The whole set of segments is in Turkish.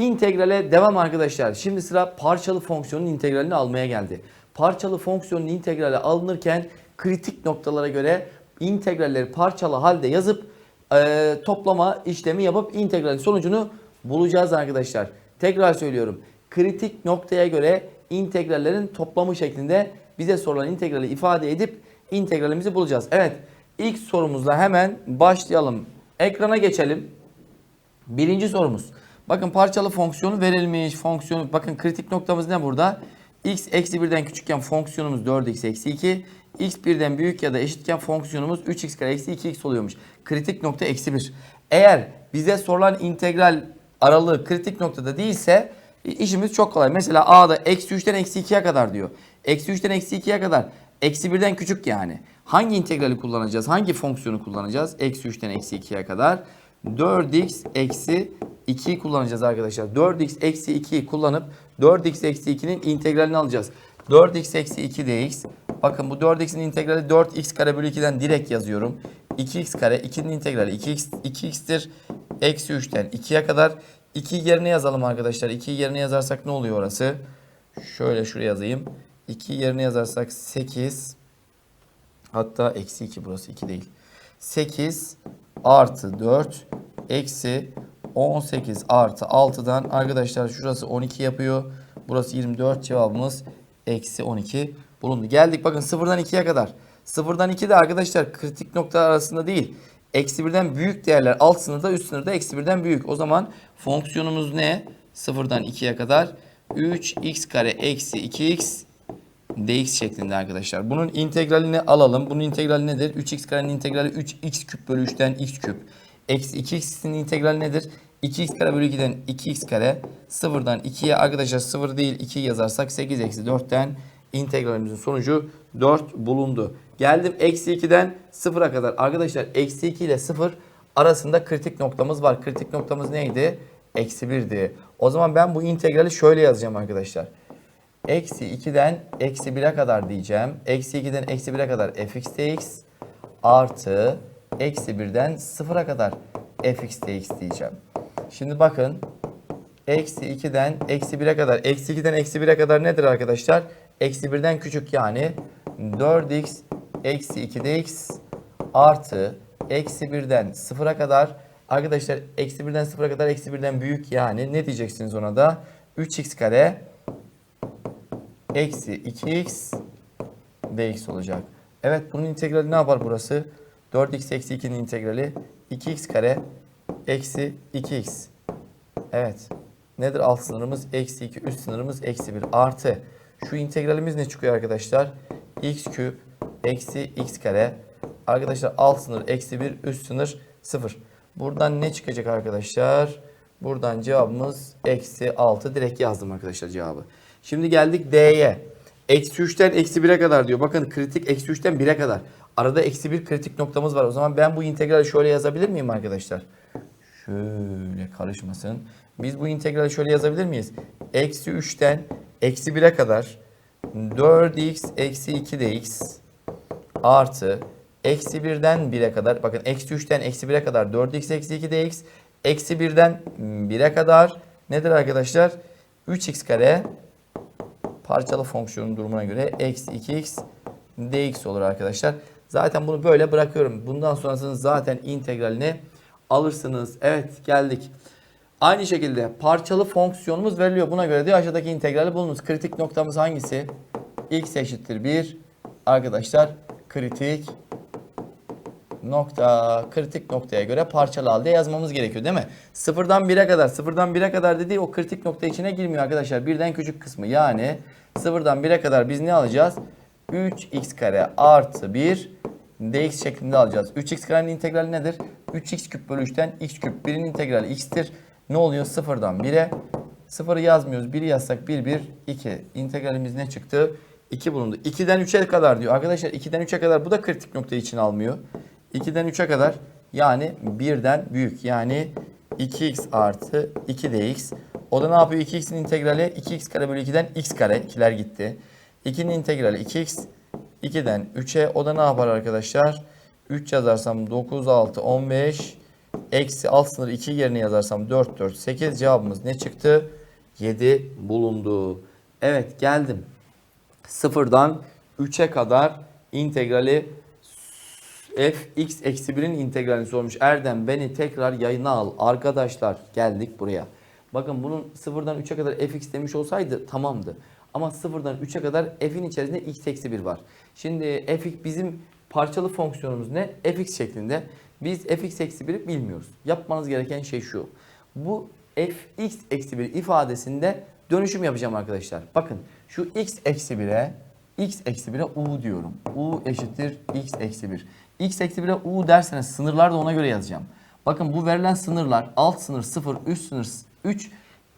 İntegrale devam arkadaşlar. Şimdi sıra parçalı fonksiyonun integralini almaya geldi. Parçalı fonksiyonun integrali alınırken kritik noktalara göre integralleri parçalı halde yazıp e, toplama işlemi yapıp integralin sonucunu bulacağız arkadaşlar. Tekrar söylüyorum. Kritik noktaya göre integrallerin toplamı şeklinde bize sorulan integrali ifade edip integralimizi bulacağız. Evet ilk sorumuzla hemen başlayalım. Ekrana geçelim. Birinci sorumuz. Bakın parçalı fonksiyonu verilmiş. Fonksiyonu bakın kritik noktamız ne burada? x eksi 1'den küçükken fonksiyonumuz 4x eksi 2. x 1'den büyük ya da eşitken fonksiyonumuz 3x kare eksi 2x oluyormuş. Kritik nokta eksi 1. Eğer bize sorulan integral aralığı kritik noktada değilse işimiz çok kolay. Mesela a'da eksi 3'ten eksi 2'ye kadar diyor. Eksi 3'ten eksi 2'ye kadar eksi 1'den küçük yani. Hangi integrali kullanacağız? Hangi fonksiyonu kullanacağız? Eksi 3'ten eksi 2'ye kadar. 4x eksi 2'yi kullanacağız arkadaşlar. 4x eksi 2'yi kullanıp 4x eksi 2'nin integralini alacağız. 4x eksi 2 dx. Bakın bu 4x'in integrali 4x kare bölü 2'den direkt yazıyorum. 2x kare 2'nin integrali 2x, 2x'tir. Eksi 3'ten 2'ye kadar. 2 yerine yazalım arkadaşlar. 2 yerine yazarsak ne oluyor orası? Şöyle şuraya yazayım. 2 yerine yazarsak 8 hatta eksi 2 burası 2 değil. 8 artı 4 eksi 18 artı 6'dan arkadaşlar şurası 12 yapıyor. Burası 24 cevabımız eksi 12 bulundu. Geldik bakın 0'dan 2'ye kadar. 0'dan 2 de arkadaşlar kritik nokta arasında değil. Eksi 1'den büyük değerler alt sınırda üst sınırda eksi 1'den büyük. O zaman fonksiyonumuz ne? 0'dan 2'ye kadar 3x kare eksi 2x dx şeklinde arkadaşlar. Bunun integralini alalım. Bunun integrali nedir? 3x karenin integrali 3x küp bölü 3'ten x küp. Eksi 2x'in integrali nedir? 2x kare bölü 2'den 2x kare. 0'dan 2'ye arkadaşlar 0 değil 2 yazarsak 8 eksi 4'ten integralimizin sonucu 4 bulundu. Geldim eksi 2'den 0'a kadar. Arkadaşlar eksi 2 ile 0 arasında kritik noktamız var. Kritik noktamız neydi? Eksi 1'di. O zaman ben bu integrali şöyle yazacağım arkadaşlar. Eksi 2'den eksi 1'e kadar diyeceğim. Eksi 2'den eksi 1'e kadar fx dx artı eksi 1'den 0'a kadar fx dx diyeceğim. Şimdi bakın eksi 2'den eksi 1'e kadar eksi 2'den eksi 1'e kadar nedir arkadaşlar? Eksi 1'den küçük yani 4x eksi 2 dx artı eksi 1'den 0'a kadar arkadaşlar eksi 1'den 0'a kadar eksi 1'den büyük yani ne diyeceksiniz ona da 3x kare eksi 2x dx olacak. Evet bunun integrali ne yapar burası? 4x eksi 2'nin integrali 2x kare eksi 2x. Evet. Nedir alt sınırımız? Eksi 2 üst sınırımız eksi 1 artı. Şu integralimiz ne çıkıyor arkadaşlar? x küp eksi x kare. Arkadaşlar alt sınır eksi 1 üst sınır 0. Buradan ne çıkacak arkadaşlar? Buradan cevabımız eksi 6. Direkt yazdım arkadaşlar cevabı. Şimdi geldik D'ye. Eksi 3'ten eksi 1'e kadar diyor. Bakın kritik eksi 3'ten 1'e kadar. Arada eksi 1 kritik noktamız var. O zaman ben bu integrali şöyle yazabilir miyim arkadaşlar? Şöyle karışmasın. Biz bu integrali şöyle yazabilir miyiz? Eksi 3'ten eksi 1'e kadar 4x eksi 2 dx artı eksi 1'den 1'e kadar bakın eksi 3'ten eksi 1'e kadar 4x eksi 2 dx eksi 1'den 1'e kadar nedir arkadaşlar? 3x kare parçalı fonksiyonun durumuna göre eksi 2x dx olur arkadaşlar. Zaten bunu böyle bırakıyorum. Bundan sonrasını zaten integralini alırsınız. Evet geldik. Aynı şekilde parçalı fonksiyonumuz veriliyor. Buna göre de aşağıdaki integrali bulunuz. Kritik noktamız hangisi? x eşittir 1. Arkadaşlar kritik nokta kritik noktaya göre parçalı halde yazmamız gerekiyor değil mi? Sıfırdan 1'e kadar sıfırdan 1'e kadar dediği o kritik nokta içine girmiyor arkadaşlar. Birden küçük kısmı yani sıfırdan 1'e kadar biz ne alacağız? 3x kare artı 1 dx şeklinde alacağız. 3x karenin integrali nedir? 3x küp bölü 3'ten x küp. 1'in integrali x'tir. Ne oluyor? Sıfırdan 1'e. Sıfırı yazmıyoruz. 1'i yazsak 1, 1, 2. İntegralimiz ne çıktı? 2 bulundu. 2'den 3'e kadar diyor. Arkadaşlar 2'den 3'e kadar bu da kritik nokta için almıyor. 2'den 3'e kadar yani 1'den büyük. Yani 2x artı 2 dx. O da ne yapıyor? 2x'in integrali 2x kare bölü 2'den x kare. 2'ler gitti. 2'nin integrali 2x. 2'den 3'e o da ne yapar arkadaşlar? 3 yazarsam 9, 6, 15. eksi alt sınırı 2 yerine yazarsam 4, 4, 8 cevabımız ne çıktı? 7 bulundu. Evet geldim. Sıfırdan 3'e kadar integrali fx eksi 1'in integralini sormuş. Erdem beni tekrar yayına al. Arkadaşlar geldik buraya. Bakın bunun sıfırdan 3'e kadar fx demiş olsaydı tamamdı. Ama sıfırdan 3'e kadar f'in içerisinde x eksi 1 var. Şimdi fx bizim parçalı fonksiyonumuz ne? fx şeklinde. Biz fx eksi 1'i bilmiyoruz. Yapmanız gereken şey şu. Bu fx eksi 1 ifadesinde dönüşüm yapacağım arkadaşlar. Bakın şu x eksi 1'e x eksi 1'e u diyorum. u eşittir x eksi 1. x eksi 1'e u derseniz sınırlar da ona göre yazacağım. Bakın bu verilen sınırlar alt sınır 0, üst sınır 3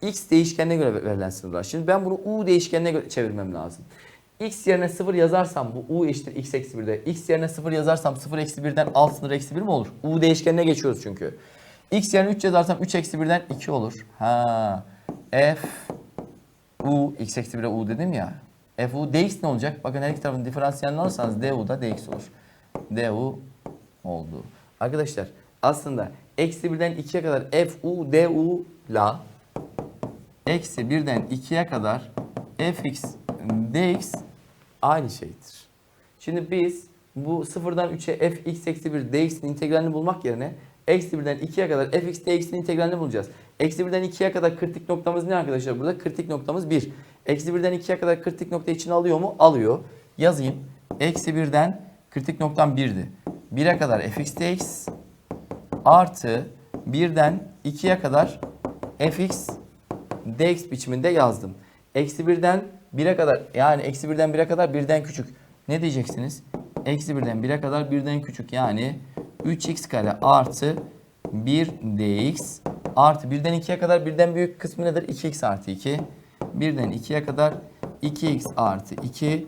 x değişkenine göre verilen sınırlar. Şimdi ben bunu u değişkenine göre çevirmem lazım. x yerine 0 yazarsam bu u eşittir x eksi 1'de. x yerine 0 yazarsam 0 eksi 1'den alt sınır eksi 1 mi olur? u değişkenine geçiyoruz çünkü. x yerine 3 yazarsam 3 eksi 1'den 2 olur. Ha. f u x eksi 1'e u dedim ya. f u dx ne olacak? Bakın her iki tarafın diferansiyelini alırsanız du da dx olur. du oldu. Arkadaşlar aslında eksi 1'den 2'ye kadar f u du la eksi 1'den 2'ye kadar fx dx aynı şeydir. Şimdi biz bu sıfırdan 3'e fx eksi 1 dx'in integralini bulmak yerine eksi 1'den 2'ye kadar fx dx'in integralini bulacağız. Eksi 1'den 2'ye kadar kritik noktamız ne arkadaşlar? Burada kritik noktamız 1. Eksi 1'den 2'ye kadar kritik nokta içine alıyor mu? Alıyor. Yazayım. Eksi 1'den kritik noktam 1'di. 1'e kadar fx dx artı 1'den 2'ye kadar fx dx biçiminde yazdım. Eksi 1'den 1'e kadar yani eksi 1'den 1'e kadar 1'den küçük. Ne diyeceksiniz? Eksi 1'den 1'e kadar 1'den küçük yani 3x kare artı 1 dx artı 1'den 2'ye kadar 1'den büyük kısmı nedir? 2x artı 2. 1'den 2'ye kadar 2x artı 2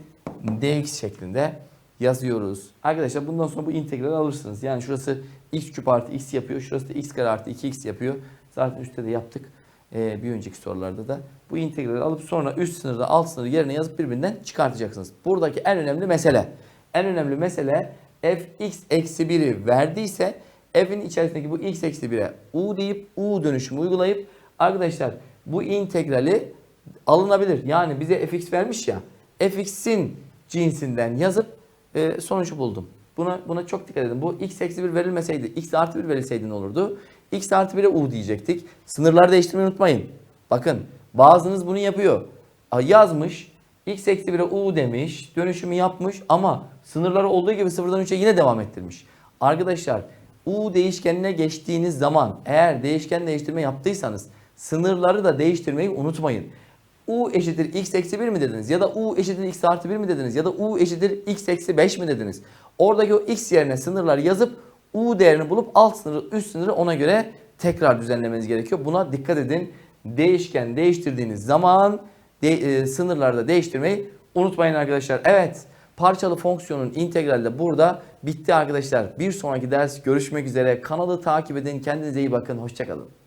dx şeklinde yazıyoruz. Arkadaşlar bundan sonra bu integrali alırsınız. Yani şurası x küp artı x yapıyor. Şurası da x kare artı 2x yapıyor. Zaten üstte de yaptık. Ee, bir önceki sorularda da. Bu integrali alıp sonra üst sınırda alt sınırı yerine yazıp birbirinden çıkartacaksınız. Buradaki en önemli mesele. En önemli mesele fx eksi 1'i verdiyse f'in içerisindeki bu x eksi 1'e u deyip u dönüşümü uygulayıp arkadaşlar bu integrali alınabilir. Yani bize fx vermiş ya fx'in cinsinden yazıp e, sonucu buldum. Buna buna çok dikkat edin. Bu x eksi 1 verilmeseydi, x artı 1 verilseydi ne olurdu? X artı 1'e u diyecektik. Sınırları değiştirmeyi unutmayın. Bakın bazınız bunu yapıyor. Yazmış, x eksi 1'e u demiş, dönüşümü yapmış ama sınırları olduğu gibi sıfırdan 3'e yine devam ettirmiş. Arkadaşlar u değişkenine geçtiğiniz zaman eğer değişken değiştirme yaptıysanız sınırları da değiştirmeyi unutmayın. U eşittir x eksi 1 mi dediniz? Ya da U eşittir x artı 1 mi dediniz? Ya da U eşittir x eksi 5 mi dediniz? Oradaki o x yerine sınırlar yazıp U değerini bulup alt sınırı üst sınırı ona göre tekrar düzenlemeniz gerekiyor. Buna dikkat edin. Değişken değiştirdiğiniz zaman de, e, sınırları da değiştirmeyi unutmayın arkadaşlar. Evet parçalı fonksiyonun integrali de burada bitti arkadaşlar. Bir sonraki ders görüşmek üzere. Kanalı takip edin. Kendinize iyi bakın. Hoşçakalın.